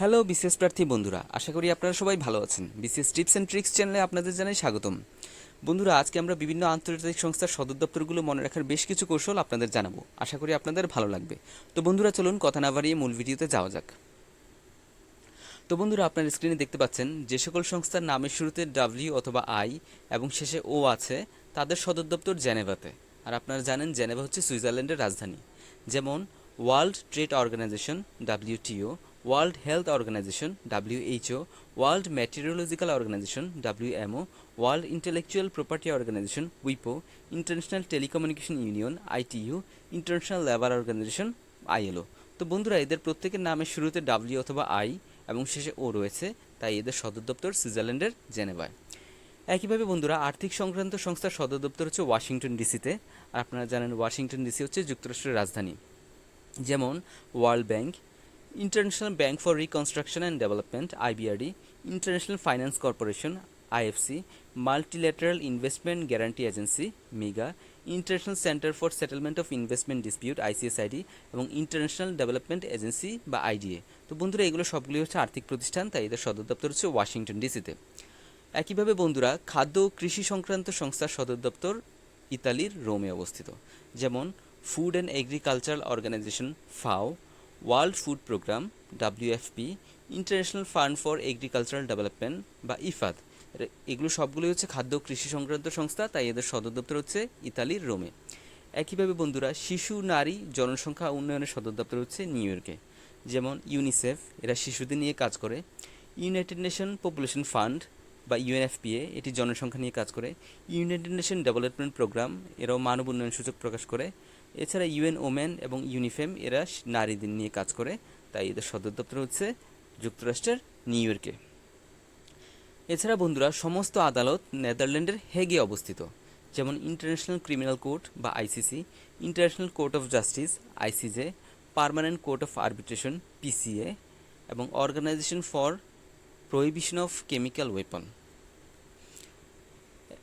Hello, BCS প্রার্থী বন্ধুরা, আশা করি আপনারা সবাই ভালো আছেন। বিসিএস টিপস অ্যান্ড ট্রিক্স চ্যানেলে আপনাদের জানাই স্বাগতম। বন্ধুরা, আজকে আমরা বিভিন্ন আন্তর্জাতিক সংস্থার সদর দপ্তরগুলো মনে রাখার বেশ কিছু কৌশল আপনাদের জানাব। আশা করি আপনাদের ভালো লাগবে। তো বন্ধুরা, চলুন কথা না বাড়িয়ে মূল ভিডিওতে যাওয়া যাক। তো বন্ধুরা, আপনার স্ক্রিনে দেখতে পাচ্ছেন, যে সকল সংস্থার নামের শুরুতে ডাব্লিউ অথবা আই এবং শেষে ও আছে, তাদের সদর দপ্তর জেনেভাতে। আর আপনারা জানেন, জেনেভা হচ্ছে সুইজারল্যান্ডের রাজধানী। যেমন, World Trade Organization WTO World Health Organization WHO World Meteorological Organization WMO World Intellectual Property Organization উইপো International Telecommunication Union ITU International Labour Organization ILO তো বন্ধুরা, এদের প্রত্যেকের নামের শুরুতে ডাব্লিউ অথবা আই এবং শেষে ও রয়েছে, তাই এদের সদর দপ্তর সুইজারল্যান্ডের জেনেভায়। একইভাবে বন্ধুরা, আর্থিক সংক্রান্ত সংস্থার সদর দপ্তর হচ্ছে ওয়াশিংটন ডিসিতে, আর আপনারা জানেন ওয়াশিংটন ডিসি হচ্ছে যুক্তরাষ্ট্রের রাজধানী। যেমন World Bank International Bank for Reconstruction and Development IBRD International Finance Corporation IFC Multilateral Investment Guarantee Agency MIGA International Centre for Settlement of Investment Dispute ICSID এবং ইন্টারন্যাশনাল ডেভেলপমেন্ট এজেন্সি বা IDA তো বন্ধুরা, এগুলো সবগুলি হচ্ছে আর্থিক প্রতিষ্ঠান, তাই এদের সদর দপ্তর হচ্ছে ওয়াশিংটন ডিসিতে। একইভাবে বন্ধুরা, খাদ্য ও কৃষি সংক্রান্ত সংস্থার সদর দপ্তর ইতালির রোমে অবস্থিত। যেমন Food and Agricultural Organization FAO World Food Programme WFP International Fund for Agricultural Development বা ইফাদ এগুলো সবগুলোই হচ্ছে খাদ্য কৃষি সংক্রান্ত সংস্থা, তাই এদের সদর দপ্তর হচ্ছে ইতালির রোমে। একইভাবে বন্ধুরা, শিশু, নারী, জনসংখ্যা উন্নয়নের সদর দপ্তর হচ্ছে নিউ ইয়র্কে। যেমন ইউনিসেফ এরা শিশুদের নিয়ে কাজ করে। ইউনাইটেড নেশন পপুলেশন ফান্ড বা ইউএনএফপিএ এটি জনসংখ্যা নিয়ে কাজ করে। ইউনাইটেড নেশন ডেভেলপমেন্ট প্রোগ্রাম এরাও মানব উন্নয়ন সূচক প্রকাশ করে। এছাড়া ইউএন ওমেন এবং ইউনিফেম, এরা নারীদের নিয়ে কাজ করে, তাই এদের সদর দপ্তর হচ্ছে যুক্তরাষ্ট্রের নিউ ইয়র্কে। এছাড়া বন্ধুরা, সমস্ত আদালত নেদারল্যান্ডের হেগে অবস্থিত, যেমন ইন্টারন্যাশনাল ক্রিমিনাল কোর্ট বা ICC, International Court of Justice, ICJ, Permanent Court of Arbitration, PCA, এবং Organization for Prohibition of Chemical Weapon.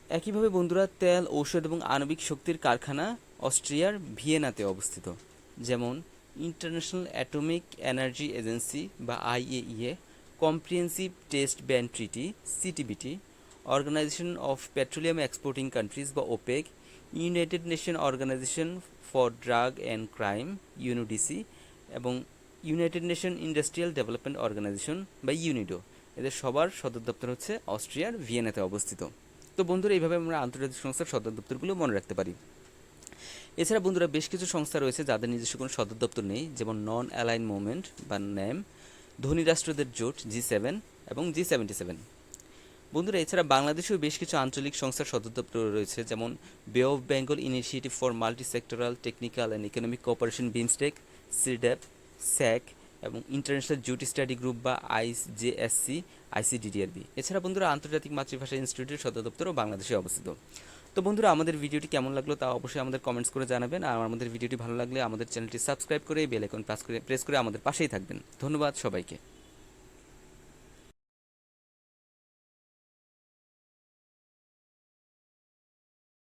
একইভাবে বন্ধুরা, তেল, ঔষধ এবং আণবিক শক্তির কারখানা অস্ট্রিয়ার ভিয়েনাতে অবস্থিত, যেমন ইন্টারন্যাশনাল অ্যাটমিক এনার্জি এজেন্সি বা IAEA, Comprehensive Test Ban Treaty, CTBT, Organization of Petroleum Exporting Countries বা OPEC, United Nation Organization for Drug and Crime, UNODC, এবং United Nation Industrial Development Organization বা ইউনিডো। এদের সবার সদর দপ্তর হচ্ছে অস্ট্রিয়ার ভিয়েনাতে অবস্থিত। তো বন্ধুরা, এইভাবে আমরা আন্তর্জাতিক সংস্থার সদর দপ্তরগুলো মনে রাখতে পারি। এছাড়া বন্ধুরা বেশ কিছু সংস্থা রয়েছে যাদের নিজস্ব কোনো সদর দপ্তর নেই, যেমন নন অ্যালাইন মুভমেন্ট বা ন্যাম ধনী রাষ্ট্রদের জোট জি সেভেন এবং জি সেভেন্টি সেভেন বন্ধুরা, এছাড়া বাংলাদেশেও বেশ কিছু আঞ্চলিক সংস্থার সদর দপ্তর রয়েছে, যেমন bay of Bengal initiative for multi sectoral technical and economic cooperation BIMSTEC সিডেপ স্যাক এবং ইন্টারন্যাশনাল জুটি স্টাডি গ্রুপ বা আইস জেএসসি আইসিডিডিআরবি এছাড়া বন্ধুরা, আন্তর্জাতিক মাতৃভাষা ইনস্টিটিউটের সদর দপ্তরও বাংলাদেশে অবস্থিত। তো বন্ধুরা, আমাদের ভিডিওটি কেমন লাগল তা অবশ্যই আমাদের কমেন্টস করে জানাবেন। আর আমাদের ভিডিওটি ভালো লাগলে আমাদের চ্যানেলটি সাবস্ক্রাইব করে বেল আইকন প্রেস করে প্রেস করে আমাদের পাশেই থাকবেন। ধন্যবাদ সবাইকে।